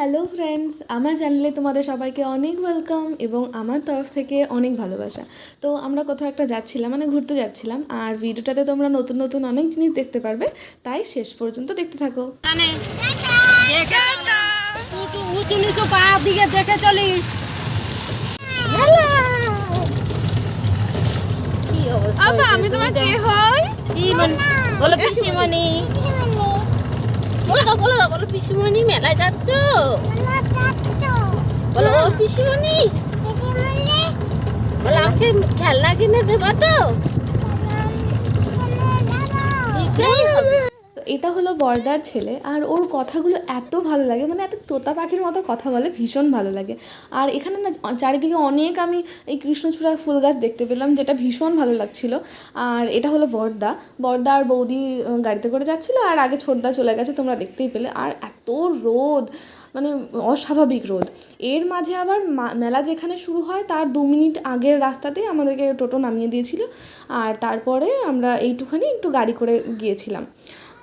Hello friends আমার চ্যানেলে তোমাদের সবাইকে অনেক ওয়েলকাম এবং আমার তরফ থেকে অনেক ভালোবাসা। তো আমরা কোথাও একটা যাচ্ছিলাম মানে ঘুরতে যাচ্ছিলাম আর ভিডিওটাতে তোমরা নতুন নতুন অনেক জিনিস দেখতে পারবে। তাই শেষ পর্যন্ত দেখতে থাকো। উঁচু নিচু পা দিকে দেখে চলিস। কি অবস্থা আমি তোমার কে হই? বলো পিসিমণি। বলো দাও বলে দাও বলো পিসিমণি মেলায় যাচ্ছ? বলো ও পিসিমণি। বলো আমাকে খেলনা কিনে দেবা তো? দিতেই হবে। তো এটা হলো বর্দার ছেলে আর ওর কথাগুলো এত ভালো লাগে মানে এত তোতা পাখির মতো কথা বলে, ভীষণ ভালো লাগে। আর এখানে না চারিদিকে অনেক আমি এই কৃষ্ণচূড়া ফুল গাছ দেখতে পেলাম, যেটা ভীষণ ভালো লাগছিল। আর এটা হলো বর্দা। বর্দা আর বৌদি গাড়িতে করে যাচ্ছিল আর আগে ছোটদা চলে গেছে, তোমরা দেখতেই পেলে। আর এত রোদ মানে অস্বাভাবিক রোদ। এর মাঝে আবার মেলা যেখানে শুরু হয়, তার দু মিনিট আগের রাস্তাতেই আমাদেরকে টোটো নামিয়ে দিয়েছিল। আর তারপরে আমরা এইটুখানি একটু গাড়ি করে গিয়েছিলাম।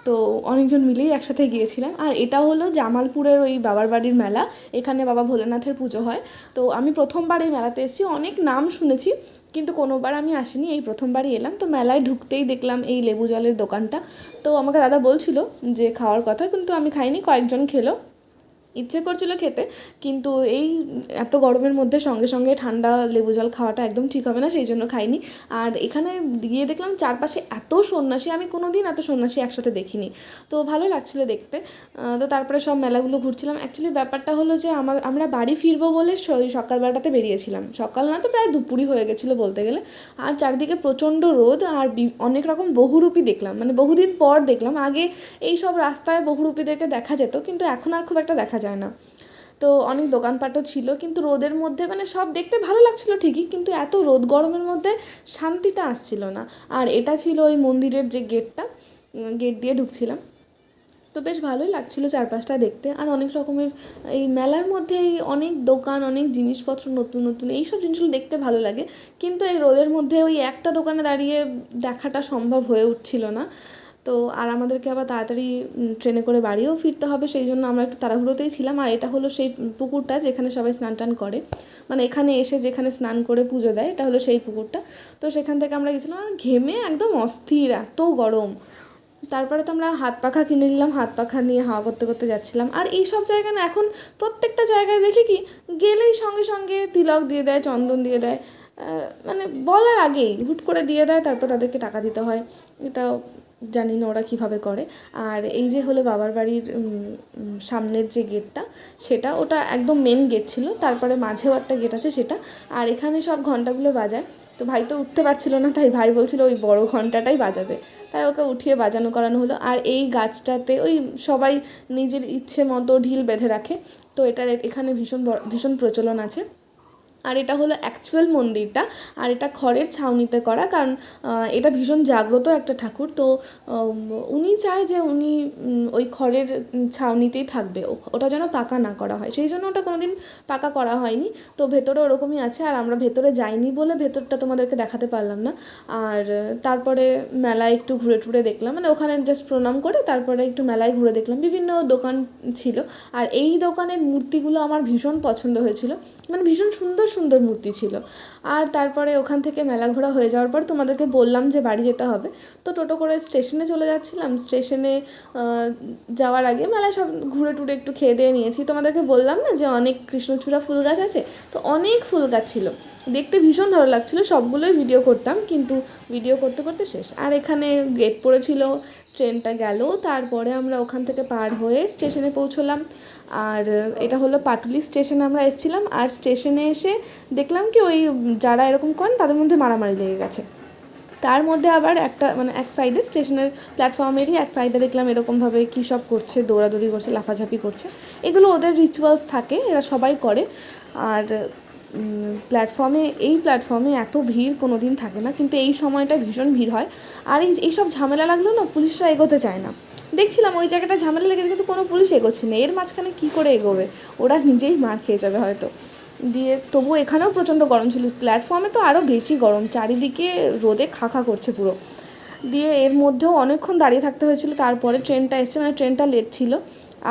তো অনেকজন মিলেই একসাথে গিয়েছিলাম। আর এটা হলো জামালপুরের ওই বাবার বাড়ির মেলা। এখানে বাবা ভোলেনাথের পুজো হয়। তো আমি প্রথমবার এই মেলাতে এসেছি। অনেক নাম শুনেছি, কিন্তু কোনোবার আমি আসিনি। এই প্রথমবারই এলাম। তো মেলায় ঢুকতেই দেখলাম এই লেবু জলের দোকানটা। তো আমাকে দাদা বলছিল যে খাওয়ার কথা, কিন্তু আমি খাইনি। কয়েকজন খেলো। ইচ্ছে করছিল খেতে, কিন্তু এই এত গরমের মধ্যে সঙ্গে সঙ্গে ঠান্ডা লেবু জল খাওয়াটা একদম ঠিক হবে না, সেই জন্য খাইনি। আর এখানে গিয়ে দেখলাম চারপাশে এত সন্ন্যাসী, আমি কোনো দিন এত সন্ন্যাসী একসাথে দেখিনি। তো ভালো লাগছিল দেখতে। তো তারপরে সব মেলাগুলো ঘুরছিলাম। অ্যাকচুয়ালি ব্যাপারটা হলো যে আমার আমরা বাড়ি ফিরবো বলে স- সকালবেলাটাতে বেরিয়েছিলাম। সকাল না তো প্রায় দুপুরই হয়ে গেছিল বলতে গেলে। আর চারিদিকে প্রচণ্ড রোদ আর অনেক রকম বহুরূপী দেখলাম। মানে বহুদিন পর দেখলাম। আগে এই সব রাস্তায় বহুরূপীদেরকে দেখা যেত, কিন্তু এখন আর খুব একটা দেখা যায় না। তো অনেক দোকানপাটও ছিল, কিন্তু রোদের মধ্যে মানে সব দেখতে ভালো লাগছিল ঠিকই, কিন্তু এত রোদ গরমের মধ্যে শান্তিটা আসছিল না। আর এটা ছিল ওই মন্দিরের যে গেটটা গেট দিয়ে ঢুকছিলাম। তো বেশ ভালোই লাগছিল চারপাশটা দেখতে। আর অনেক রকমের এই মেলার মধ্যে এই অনেক দোকান, অনেক জিনিসপত্র নতুন নতুন এই সব জিনিসগুলো দেখতে ভালো লাগে। কিন্তু এই রোদের মধ্যে ওই একটা দোকানে দাঁড়িয়ে দেখাটা সম্ভব হয়ে উঠছিল না। তো আর আমাদেরকে আবার তাড়াতাড়ি ট্রেনে করে বাড়িও ফিরতে হবে, সেই জন্য আমরা একটু তাড়াহুড়োতেই ছিলাম। আর এটা হলো সেই পুকুরটা যেখানে সবাই স্নান টান করে। মানে এখানে এসে যেখানে স্নান করে পুজো দেয়, এটা হলো সেই পুকুরটা। তো সেখান থেকে আমরা গেছিলাম, আর ঘেমে একদম অস্থির, এত গরম। তারপরে তো আমরা হাত পাখা কিনে নিলাম, হাত পাখা নিয়ে হাওয়া করতে করতে যাচ্ছিলাম। আর এই সব জায়গায় না, এখন প্রত্যেকটা জায়গায় দেখি কি, গেলেই সঙ্গে সঙ্গে তিলক দিয়ে দেয়, চন্দন দিয়ে দেয়। মানে বলার আগেই হুট করে দিয়ে দেয়, তারপর তাদেরকে টাকা দিতে হয়। এটা জানি না ওরা কীভাবে করে। আর এই যে হলো বাবার বাড়ির সামনের যে গেটটা, সেটা ওটা একদম মেন গেট ছিল। তারপরে মাঝেও একটা গেট আছে সেটা। আর এখানে সব ঘন্টাগুলো বাজায়। তো ভাই তো উঠতে পারছিল না, তাই ভাই বলছিল ওই বড় ঘন্টাটাই বাজাবে। তাই ওকে উঠিয়ে বাজানো করানো হলো। আর এই গাছটাতে ওই সবাই নিজের ইচ্ছে মতো ঢিল বেঁধে রাখে। তো এটার এখানে ভীষণ ভীষণ প্রচলন আছে। আর এটা হলো অ্যাকচুয়াল মন্দিরটা, আর এটা খড়ের ছাউনিতে করা, কারণ এটা ভীষণ জাগ্রত একটা ঠাকুর, তো উনি চায় যে উনি ওই খড়ের ছাউনিতেই থাকবে ওটা যেন পাকা না করা হয়, সেই জন্য ওটা কোনোদিন পাকা করা হয়নি, তো ভেতরে ওরকমই আছে, আর আমরা ভেতরে যাইনি বলে ভেতরটা তোমাদেরকে দেখাতে পারলাম না, আর তারপরে মেলায় একটু ঘুরে টুরে দেখলাম মানে ওখানে জাস্ট প্রণাম করে তারপরে একটু মেলায় ঘুরে দেখলাম, বিভিন্ন দোকান ছিল, আর এই দোকানের মূর্তিগুলো আমার ভীষণ পছন্দ হয়েছিল মানে ভীষণ সুন্দর সুন্দর মূর্তি ছিল। আর তারপরে ওখান থেকে মেলা ঘোরা হয়ে যাওয়ার পর তোমাদেরকে বললাম যে বাড়ি যেতে হবে। তো টোটো করে স্টেশনে চলে যাচ্ছিলাম। স্টেশনে যাওয়ার আগে মেলায় সব ঘুরে টুরে একটু খেয়ে দিয়ে নিয়েছি। তোমাদেরকে বললাম না যে অনেক কৃষ্ণচূড়া ফুল গাছ আছে? তো অনেক ফুল গাছ ছিল। দেখতে ভীষণ ভালো লাগছিল। সবগুলোই ভিডিও করতাম, কিন্তু ভিডিও করতে করতে শেষ। আর এখানে গেট পড়েছিল ট্রেনটা গেল। তারপরে আমরা ওখান থেকে পার হয়ে স্টেশনে পৌঁছলাম। আর এটা হলো পাটুলি স্টেশনে আমরা এসেছিলাম। আর স্টেশনে এসে দেখলাম কি ওই যারা এরকম করেন, তাদের মধ্যে মারামারি লেগে গেছে। তার মধ্যে আবার একটা মানে এক সাইডে স্টেশনের প্ল্যাটফর্মেরই এক সাইডে দেখলাম এরকমভাবে কী সব করছে, দৌড়াদৌড়ি করছে, লাফাঝাপি করছে। এগুলো ওদের রিচুয়ালস থাকে, এরা সবাই করে। আর প্ল্যাটফর্মে, এই প্ল্যাটফর্মে এত ভিড় কোনো দিন থাকে না, কিন্তু এই সময়টা ভীষণ ভিড় হয়। আর এই এইসব ঝামেলা লাগল না পুলিশরা এগোতে চায় না। দেখছিলাম ওই জায়গাটা ঝামেলা লেগেছে, কিন্তু কোনো পুলিশ এগোচ্ছে না। এর মাঝখানে কী করে এগোবে? ওরা নিজেই মার খেয়ে যাবে হয়তো। দিয়ে তবু এখানেও প্রচণ্ড গরম ছিল। প্ল্যাটফর্মে তো আরও বেশি গরম, চারিদিকে রোদে খাখা করছে পুরো। দিয়ে এর মধ্যেও অনেকক্ষণ দাঁড়িয়ে থাকতে হয়েছিল, তারপরে ট্রেনটা এসছে মানে ট্রেনটা লেট ছিল।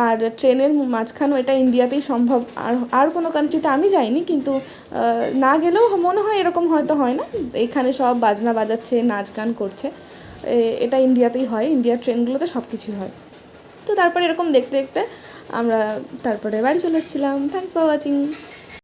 আর ট্রেনের মাঝখানেও এটা ইন্ডিয়াতেই সম্ভব। আর আর কোনো কান্ট্রিতে আমি যাইনি, কিন্তু না গেলেও মনে হয় এরকম হয়তো হয় না। এখানে সব বাজনা বাজাচ্ছে, নাচ গান করছে। এটা ইন্ডিয়াতেই হয়, ইন্ডিয়ার ট্রেনগুলোতে সব কিছুই হয়। তো তারপরে এরকম দেখতে দেখতে আমরা তারপরে বাড়ি চলে এসেছিলাম। Thanks for watching